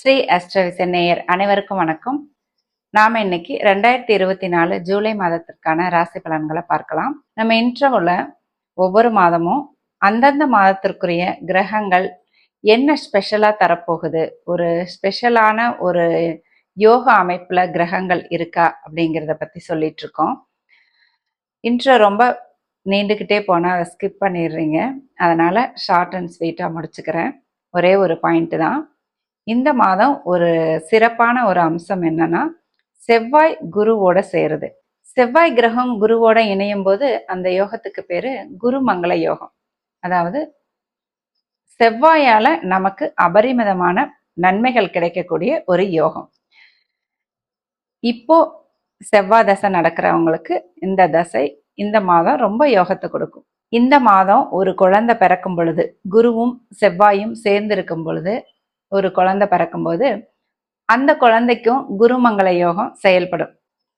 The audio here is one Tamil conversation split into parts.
ஸ்ரீ அஸ்ட்ரவிச நேயர் அனைவருக்கும் வணக்கம். நாம இன்னைக்கு ரெண்டாயிரத்தி இருபத்தி நாலு ஜூலை மாதத்திற்கான ராசி பலன்களை பார்க்கலாம். நம்ம இன்ட்ரோவில் ஒவ்வொரு மாதமும் அந்தந்த மாதத்திற்குரிய கிரகங்கள் என்ன ஸ்பெஷலாக தரப்போகுது? ஒரு ஸ்பெஷலான ஒரு யோகா அமைப்புல கிரகங்கள் இருக்கா அப்படிங்கிறத பத்தி சொல்லிட்டு இருக்கோம். இன்ட்ரோ ரொம்ப நீண்டுக்கிட்டே போனால் அதை ஸ்கிப் பண்ணிடுறீங்க. அதனால ஷார்ட் அண்ட் ஸ்வீட்டாக முடிச்சுக்கிறேன். ஒரே ஒரு பாயிண்ட் தான். இந்த மாதம் ஒரு சிறப்பான ஒரு அம்சம் என்னன்னா செவ்வாய் குருவோட சேருது. செவ்வாய் கிரகம் குருவோட இணையும் போது அந்த யோகத்துக்கு பேரு குருமங்கள யோகம். அதாவது செவ்வாயால நமக்கு அபரிமிதமான நன்மைகள் கிடைக்கக்கூடிய ஒரு யோகம். இப்போ செவ்வாய் தசை நடக்கிறவங்களுக்கு இந்த தசை இந்த மாதம் ரொம்ப யோகத்தை கொடுக்கும். இந்த மாதம் ஒரு குழந்தை பிறக்கும் பொழுது குருவும் செவ்வாயும் சேர்ந்து இருக்கும் பொழுது ஒரு குழந்தை பிறக்கும்போது அந்த குழந்தைக்கும் குருமங்கள யோகம் செயல்படும்.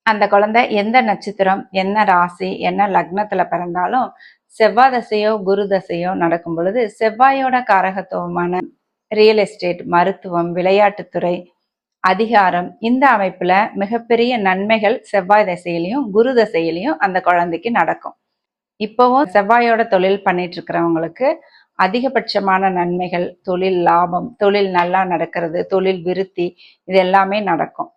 அந்த குழந்தை எந்த நட்சத்திரம் என்ன ராசி என்ன லக்னத்துல பிறந்தாலும் செவ்வாய் தசையோ குரு தசையோ நடக்கும் பொழுது செவ்வாயோட காரகத்துவமான ரியல் எஸ்டேட் மருத்துவம் விளையாட்டுத்துறை அதிகாரம் இந்த அமைப்புல மிகப்பெரிய நன்மைகள் செவ்வாய் தசையிலையும் குரு தசையிலையும் அந்த குழந்தைக்கு நடக்கும். இப்போவும் செவ்வாயோட தொழில் பண்ணிட்டு இருக்கிறவங்களுக்கு அதிகபட்சமான நன்மைகள் தொழில் லாபம் தொழில் நல்லா நடக்கிறது தொழில் விருத்தி இது எல்லாமே நடக்கும்.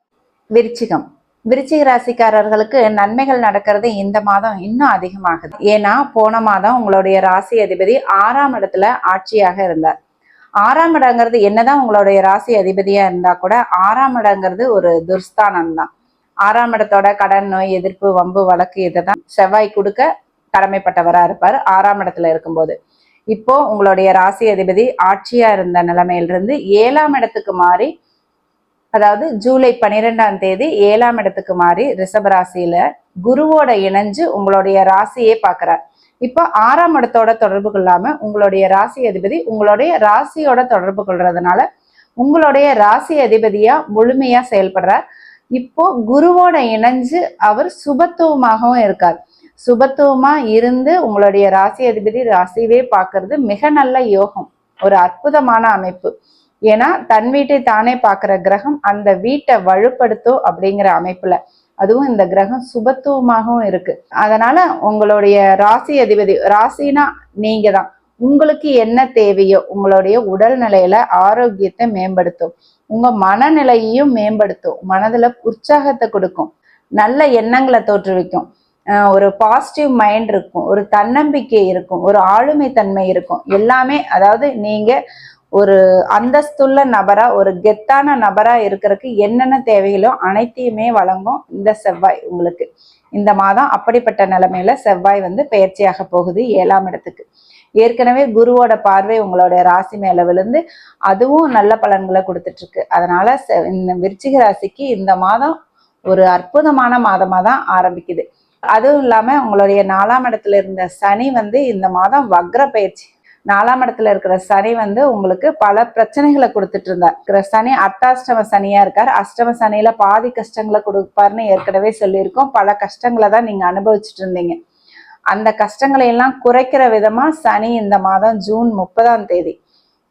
விருச்சிகம். விருச்சிக ராசிக்காரர்களுக்கு நன்மைகள் நடக்கிறது இந்த மாதம் இன்னும் அதிகமாகுது. ஏன்னா போன மாதம் உங்களுடைய ராசி அதிபதி ஆறாம் இடத்துல ஆட்சியாக இருந்தார். ஆறாம் இடங்கிறது என்னதான் உங்களுடைய ராசி அதிபதியா இருந்தா கூட ஆறாம் இடங்கிறது ஒரு துர்ஸ்தானம் தான் ஆறாம் இடத்தோட கடன் நோய் எதிர்ப்பு வம்பு வழக்கு இதைதான் செவ்வாய் கொடுக்க கடமைப்பட்டவராக இருப்பார். ஆறாம் இடத்துல இருக்கும்போது. இப்போ உங்களுடைய ராசி அதிபதி ஆட்சியா இருந்த நிலைமையிலிருந்து ஏழாம் இடத்துக்கு மாறி அதாவது ஜூலை பன்னிரெண்டாம் தேதி ஏழாம் இடத்துக்கு மாறி ரிஷப ராசியில குருவோட இணைஞ்சு உங்களுடைய ராசியே பார்க்கிறார். இப்போ ஆறாம் இடத்தோட தொடர்பு கொள்ளாம உங்களுடைய ராசி அதிபதி உங்களுடைய ராசியோட தொடர்பு கொள்றதுனால உங்களுடைய ராசி அதிபதியா முழுமையா செயல்படுறார். இப்போ குருவோட இணைஞ்சு அவர் சுபத்துவமாகவும் இருக்கார். சுபத்துவமா இருந்து உங்களுடைய ராசி அதிபதி ராசியவே பார்க்கறது மிக நல்ல யோகம். ஒரு அற்புதமான அமைப்பு. ஏன்னா தன் வீட்டை தானே பார்க்குற கிரகம் அந்த வீட்டை வலுப்படுத்தும் அப்படிங்கிற அமைப்புல. அதுவும் இந்த கிரகம் சுபத்துவமாகவும் இருக்கு. அதனால உங்களுடைய ராசி அதிபதி ராசினா நீங்க தான். உங்களுக்கு என்ன தேவையோ உங்களுடைய உடல்நிலையில ஆரோக்கியத்தை மேம்படுத்தும். உங்க மனநிலையையும் மேம்படுத்தும். மனதுல உற்சாகத்தை கொடுக்கும். நல்ல எண்ணங்களை தோற்றுவிக்கும். ஒரு பாசிட்டிவ் மைண்ட் இருக்கும் ஒரு தன்னம்பிக்கை இருக்கும் ஒரு ஆளுமை தன்மை இருக்கும். எல்லாமே அதாவது நீங்க ஒரு அந்தஸ்துள்ள நபரா ஒரு கெத்தான நபரா இருக்கிறதுக்கு என்னென்ன தேவைகளோ அனைத்தையுமே வழங்கும் இந்த செவ்வாய் உங்களுக்கு. இந்த மாதம் அப்படிப்பட்ட நிலைமையில செவ்வாய் வந்து பயிற்சியாக போகுது ஏழாம் இடத்துக்கு. ஏற்கனவே குருவோட பார்வை உங்களோட ராசி மேல விழுந்து அதுவும் நல்ல பலன்களை கொடுத்துட்டு இருக்கு அதனால இந்த விருச்சிக ராசிக்கு இந்த மாதம் ஒரு அற்புதமான மாதமா தான் ஆரம்பிக்குது. அதுவும் இல்லாம உங்களுடைய நாலாம் இடத்துல இருந்த சனி வந்து இந்த மாதம் வக்ர பயிற்சி. நாலாம் இடத்துல இருக்கிற சனி வந்து உங்களுக்கு பல பிரச்சனைகளை கொடுத்துட்டு இருந்தார். இருக்கிற சனி அத்தாஷ்டம சனியா இருக்கார். அஷ்டம சனியில பாதி கஷ்டங்களை கொடுப்பாருன்னு ஏற்கனவே சொல்லியிருக்கோம். பல கஷ்டங்களை தான் நீங்க அனுபவிச்சுட்டு இருந்தீங்க. அந்த கஷ்டங்களை எல்லாம் குறைக்கிற விதமா சனி இந்த மாதம் ஜூன் முப்பதாம் தேதி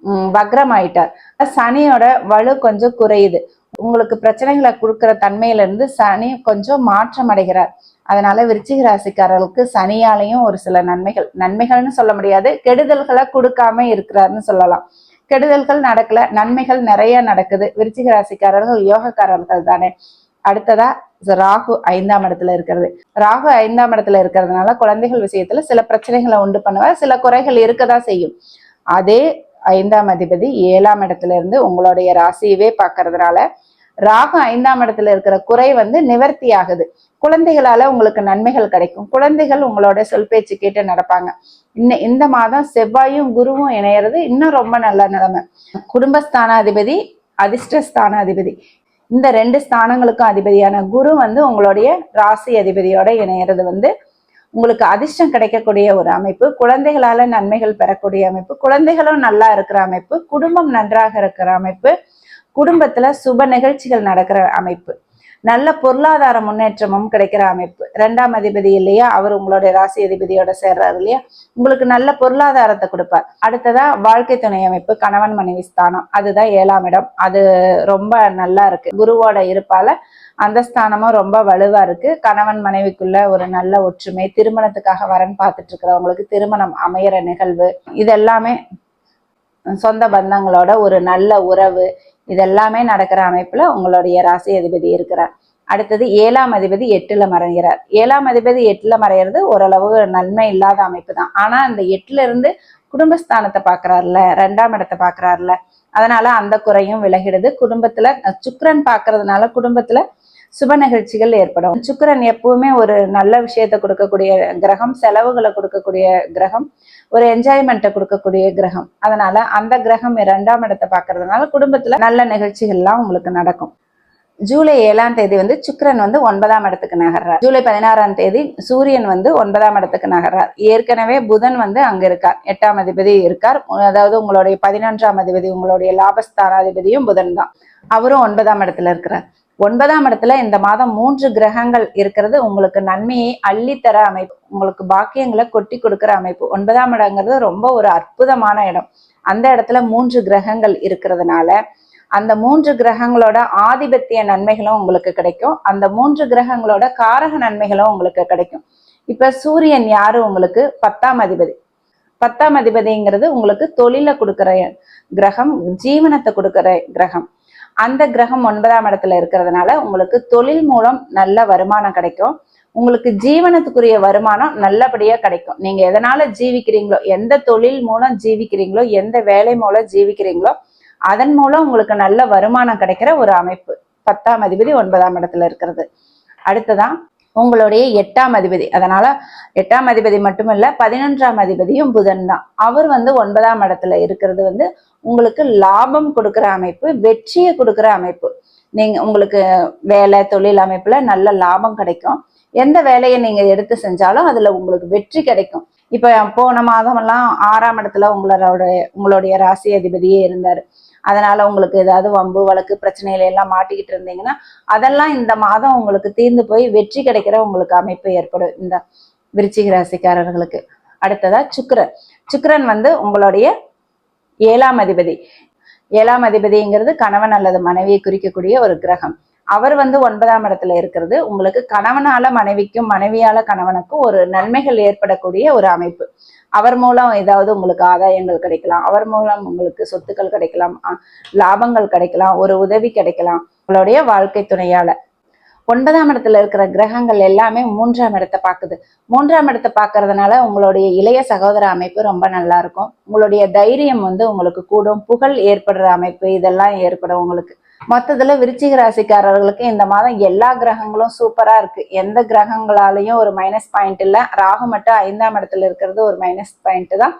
உம், வக்ரம் ஆயிட்டார். சனியோட வலு கொஞ்சம் குறையுது. உங்களுக்கு பிரச்சனைகளை கொடுக்கிற தன்மையில இருந்து சனி கொஞ்சம் மாற்றம் அடைகிறார் அதனால விருச்சிக ராசிக்காரர்களுக்கு சனியாலையும் ஒரு சில நன்மைகள் நன்மைகள்னு சொல்ல முடியாது. கெடுதல்களை கொடுக்காம இருக்கிறாருன்னு சொல்லலாம். கெடுதல்கள் நடக்கல நன்மைகள் நிறைய நடக்குது. விருச்சிக ராசிக்காரர்கள் யோகக்காரர்கள் தானே. அடுத்ததா ராகு ஐந்தாம் இடத்துல இருக்கிறது. ராகு ஐந்தாம் இடத்துல இருக்கிறதுனால குழந்தைகள் விஷயத்துல சில பிரச்சனைகளை உண்டு பண்ணுவார். சில குறைகள் இருக்கதா செய்யும். அதே ஐந்தாம் அதிபதி ஏழாம் இடத்துல இருந்து உங்களுடைய ராசியவே பார்க்கறதுனால ராகு ஐந்தாம் இடத்துல இருக்கிற குறை வந்து நிவர்த்தி ஆகுது குழந்தைகளால உங்களுக்கு நன்மைகள் கிடைக்கும். குழந்தைகள் உங்களோட சொல் பேச்சு கேட்டு நடப்பாங்க. இன்ன இந்த மாதம் செவ்வாயும் குருவும் இணையறது இன்னும் ரொம்ப நல்ல நிலைமை. குடும்பஸ்தானாதிபதி அதிபதி அதிபதி இந்த ரெண்டு ஸ்தானங்களுக்கும் அதிபதியான குரு வந்து உங்களுடைய ராசி அதிபதியோட இணையறது வந்து உங்களுக்கு அதிர்ஷ்டம் கிடைக்கக்கூடிய ஒரு அமைப்பு. குழந்தைகளால நன்மைகள் பெறக்கூடிய அமைப்பு. குழந்தைகளும் நல்லா இருக்கிற அமைப்பு. குடும்பம் நன்றாக இருக்கிற அமைப்பு. குடும்பத்துல சுப நிகழ்ச்சிகள் நடக்கிற அமைப்பு. நல்ல பொருளாதார முன்னேற்றமும் கிடைக்கிற அமைப்பு. ரெண்டாம் அதிபதி இல்லையா? அவர் உங்களுடைய ராசி அதிபதியோட சேர்றாரு இல்லையா? உங்களுக்கு நல்ல பொருளாதாரத்தை கொடுப்பார். அடுத்ததா வாழ்க்கை துணை அமைப்பு கணவன் மனைவி ஸ்தானம். அதுதான் ஏழாம் இடம். அது ரொம்ப நல்லா இருக்கு. குருவோட இருப்பால அந்த ஸ்தானமும் ரொம்ப வலுவா இருக்கு. கணவன் மனைவிக்குள்ள ஒரு நல்ல ஒற்றுமை திருமணத்துக்காக வரன் பார்த்துட்டு இருக்கிறவங்களுக்கு திருமணம் அமையிற நிகழ்வு. இதெல்லாமே சொந்த பந்தங்களோட ஒரு நல்ல உறவு இதெல்லாமே நடக்கிற அமைப்புல உங்களுடைய ராசி அதிபதி இருக்கிறார். அடுத்தது ஏழாம் அதிபதி எட்டுல மறைகிறார். ஏழாம் அதிபதி எட்டுல மறைகிறது ஓரளவு நன்மை இல்லாத அமைப்பு தான் ஆனா அந்த எட்டுல இருந்து குடும்பஸ்தானத்தை பாக்குறாருல ரெண்டாம் இடத்தை பாக்குறாருல அதனால அந்த குறையும் விலகிடுது. குடும்பத்துல சுக்கரன் பாக்குறதுனால குடும்பத்துல சுப நிகழ்ச்சிகள் ஏற்படும். சுக்கரன் எப்பவுமே ஒரு நல்ல விஷயத்தை கொடுக்கக்கூடிய கிரகம் செலவுகளை கொடுக்கக்கூடிய கிரகம் ஒரு என்ஜாய்மெண்ட்டை கொடுக்கக்கூடிய கிரகம். அதனால அந்த கிரகம் இரண்டாம் இடத்தை பார்க்கறதுனால குடும்பத்துல நல்ல நிகழ்ச்சிகள்லாம் உங்களுக்கு நடக்கும். ஜூலை ஏழாம் தேதி வந்து சுக்கரன் வந்து ஒன்பதாம் இடத்துக்கு நகர்றார். ஜூலை பதினாறாம் தேதி சூரியன் வந்து ஒன்பதாம் இடத்துக்கு நகர்றார். ஏற்கனவே புதன் வந்து அங்க இருக்கார். எட்டாம் அதிபதி இருக்கார். அதாவது உங்களுடைய பதினொன்றாம் அதிபதி உங்களுடைய லாபஸ்தானாதிபதியும் புதன் தான். அவரும் ஒன்பதாம் இடத்துல இருக்கிறார். ஒன்பதாம் இடத்துல இந்த மாதம் மூன்று கிரகங்கள் இருக்கிறது. உங்களுக்கு நன்மையை அள்ளித்தர அமைப்பு உங்களுக்கு பாக்கியங்களை கொட்டி கொடுக்கிற அமைப்பு. ஒன்பதாம் இடங்கிறது ரொம்ப ஒரு அற்புதமான இடம். அந்த இடத்துல மூன்று கிரகங்கள் இருக்கிறதுனால அந்த மூன்று கிரகங்களோட ஆதிபத்திய நன்மைகளும் உங்களுக்கு கிடைக்கும். அந்த மூன்று கிரகங்களோட காரக நன்மைகளும் உங்களுக்கு கிடைக்கும். இப்ப சூரியன் யாரு? உங்களுக்கு பத்தாம் அதிபதி. பத்தாம் அதிபதிங்கிறது உங்களுக்கு தொழில கொடுக்கிற கிரகம் ஜீவனத்தை கொடுக்கிற கிரகம். அந்த கிரகம் ஒன்பதாம் இடத்துல இருக்கிறதுனால உங்களுக்கு தொழில் மூலம் நல்ல வருமானம் கிடைக்கும். உங்களுக்கு ஜீவனத்துக்குரிய வருமானம் நல்லபடியா கிடைக்கும். நீங்க எதனால ஜீவிக்கிறீங்களோ எந்த தொழில் மூலம் ஜீவிக்கிறீங்களோ எந்த வேலை மூலம் ஜீவிக்கிறீங்களோ அதன் மூலம் உங்களுக்கு நல்ல வருமானம் கிடைக்கிற ஒரு அமைப்பு. பத்தாம் அதிபதி ஒன்பதாம் இடத்துல இருக்கிறது. அடுத்ததான் உங்களுடைய எட்டாம் அதிபதி. அதனால எட்டாம் அதிபதி மட்டுமல்ல பதினொன்றாம் அதிபதியும் புதன் தான். அவர் வந்து ஒன்பதாம் இடத்துல இருக்கிறது வந்து உங்களுக்கு லாபம் கொடுக்குற அமைப்பு வெற்றியை கொடுக்குற அமைப்பு. நீங்க உங்களுக்கு வேலை தொழில் அமைப்புல நல்ல லாபம் கிடைக்கும். எந்த வேலையை நீங்க எடுத்து செஞ்சாலும் அதுல உங்களுக்கு வெற்றி கிடைக்கும். இப்ப போன மாதம் எல்லாம் ஆறாம் இடத்துல உங்களோட உங்களுடைய ராசி அதிபதியே இருந்தாரு. அதனால உங்களுக்கு ஏதாவது வம்பு வழக்கு பிரச்சனையில எல்லாம் மாட்டிக்கிட்டு இருந்தீங்கன்னா அதெல்லாம் இந்த மாதம் உங்களுக்கு தீர்ந்து போய் வெற்றி கிடைக்கிற உங்களுக்கு அமைப்பு ஏற்படும் இந்த விருச்சிக ராசிக்காரர்களுக்கு. அடுத்ததா சுக்கரன். சுக்கரன் வந்து உங்களுடைய ஏழாம் அதிபதி. ஏழாம் அதிபதிங்கிறது கணவன் அல்லது மனைவியை குறிக்கக்கூடிய ஒரு கிரகம். அவர் வந்து ஒன்பதாம் இடத்துல இருக்கிறது. உங்களுக்கு கணவனால மனைவிக்கும் மனைவியால கணவனுக்கும் ஒரு நன்மைகள் ஏற்படக்கூடிய ஒரு அமைப்பு. அவர் மூலம் ஏதாவது உங்களுக்கு ஆதாயங்கள் கிடைக்கலாம். அவர் மூலம் உங்களுக்கு சொத்துக்கள் கிடைக்கலாம். லாபங்கள் கிடைக்கலாம். ஒரு உதவி கிடைக்கலாம். உங்களுடைய வாழ்க்கை துணையால. ஒன்பதாம் இடத்துல இருக்கிற கிரகங்கள் எல்லாமே மூன்றாம் இடத்தை பார்க்குது. மூன்றாம் இடத்தை பார்க்கறதுனால உங்களுடைய இளைய சகோதர அமைப்பு ரொம்ப நல்லா இருக்கும். உங்களுடைய தைரியம் வந்து உங்களுக்கு கூடும். புகழ் ஏற்படுற அமைப்பு இதெல்லாம் ஏற்படும் உங்களுக்கு. மொத்தத்துல விருச்சிக ராசிக்காரர்களுக்கு இந்த மாதம் எல்லா கிரகங்களும் சூப்பரா இருக்கு. எந்த கிரகங்களாலையும் ஒரு மைனஸ் பாயிண்ட் இல்ல. ராகு மட்டும் ஐந்தாம் இடத்துல இருக்கிறது ஒரு மைனஸ் பாயிண்ட் தான்.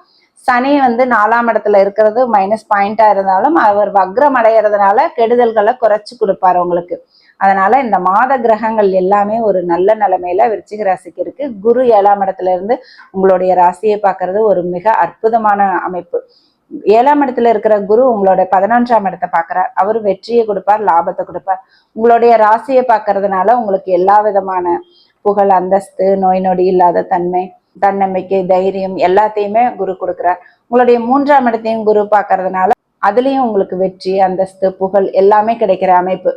சனி வந்து நாலாம் இடத்துல இருக்கிறது மைனஸ் பாயிண்டா இருந்தாலும் அவர் வக்ரம் அடைகிறதுனால கெடுதல்களை குறைச்சு கொடுப்பாரு உங்களுக்கு. அதனால இந்த மாத கிரகங்கள் எல்லாமே ஒரு நல்ல நிலைமையில விருச்சிக ராசிக்கு இருக்கு. குரு ஏழாம் இடத்துல இருந்து உங்களுடைய ராசியை பார்க்கறது ஒரு மிக அற்புதமான அமைப்பு. ஏழாம் இடத்துல இருக்கிற குரு உங்களோட பதினொன்றாம் இடத்தை பாக்குறார் அவர் வெற்றியை கொடுப்பார் லாபத்தை கொடுப்பார். உங்களுடைய ராசியை பார்க்கறதுனால உங்களுக்கு எல்லா விதமான புகழ் அந்தஸ்து நோய் நொடி இல்லாத தன்மை தன்னம்பிக்கை தைரியம் எல்லாத்தையுமே குரு கொடுக்குறார். உங்களுடைய மூன்றாம் இடத்தையும் குரு பார்க்கறதுனால அதுலயும் உங்களுக்கு வெற்றி அந்தஸ்து புகழ் எல்லாமே கிடைக்கிற அமைப்பு.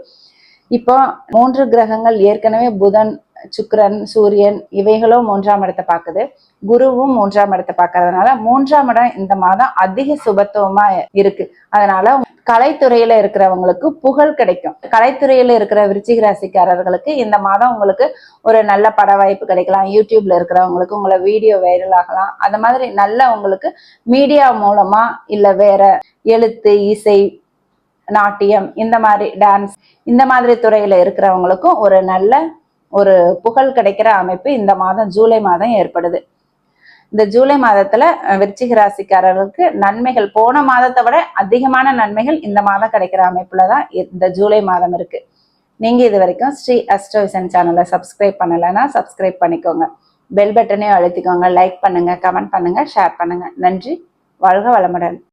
இப்போ மூன்று கிரகங்கள் ஏற்கனவே புதன் சுக்கரன் சூரியன் இவைகளும் மூன்றாம் இடத்தை பார்க்குது. குருவும் மூன்றாம் இடத்தை பார்க்கறதுனால மூன்றாம் இடம் இந்த மாதம் அதிக சுபத்துவமா இருக்கு. அதனால கலைத்துறையில இருக்கிறவங்களுக்கு புகழ் கிடைக்கும். கலைத்துறையில இருக்கிற விருச்சிக ராசிக்காரர்களுக்கு இந்த மாதம் உங்களுக்கு ஒரு நல்ல பட வாய்ப்பு கிடைக்கலாம். யூடியூப்ல இருக்கிறவங்களுக்கு உங்களை வீடியோ வைரல் ஆகலாம். அந்த மாதிரி நல்ல உங்களுக்கு மீடியா மூலமா இல்ல வேற எழுத்து இசை நாட்டியம் இந்த மாதிரி டான்ஸ் இந்த மாதிரி துறையில இருக்கிறவங்களுக்கும் ஒரு நல்ல ஒரு புகழ் கிடைக்கிற அமைப்பு இந்த மாதம் ஜூலை மாதம் ஏற்படுது. இந்த ஜூலை மாதத்துல விருச்சிக ராசிக்காரர்களுக்கு நன்மைகள் போன மாதத்தை விட அதிகமான நன்மைகள் இந்த மாதம் கிடைக்கிற அமைப்புல தான் இந்த ஜூலை மாதம் இருக்கு. நீங்க இது வரைக்கும் ஸ்ரீ அஸ்ட்ரோவிசன் சேனலை சப்ஸ்கிரைப் பண்ணலைன்னா சப்ஸ்கிரைப் பண்ணிக்கோங்க. பெல் பட்டனையும் அழுத்திக்கோங்க லைக் பண்ணுங்க கமெண்ட் பண்ணுங்க ஷேர் பண்ணுங்க. நன்றி வாழ்க வளமுடன்.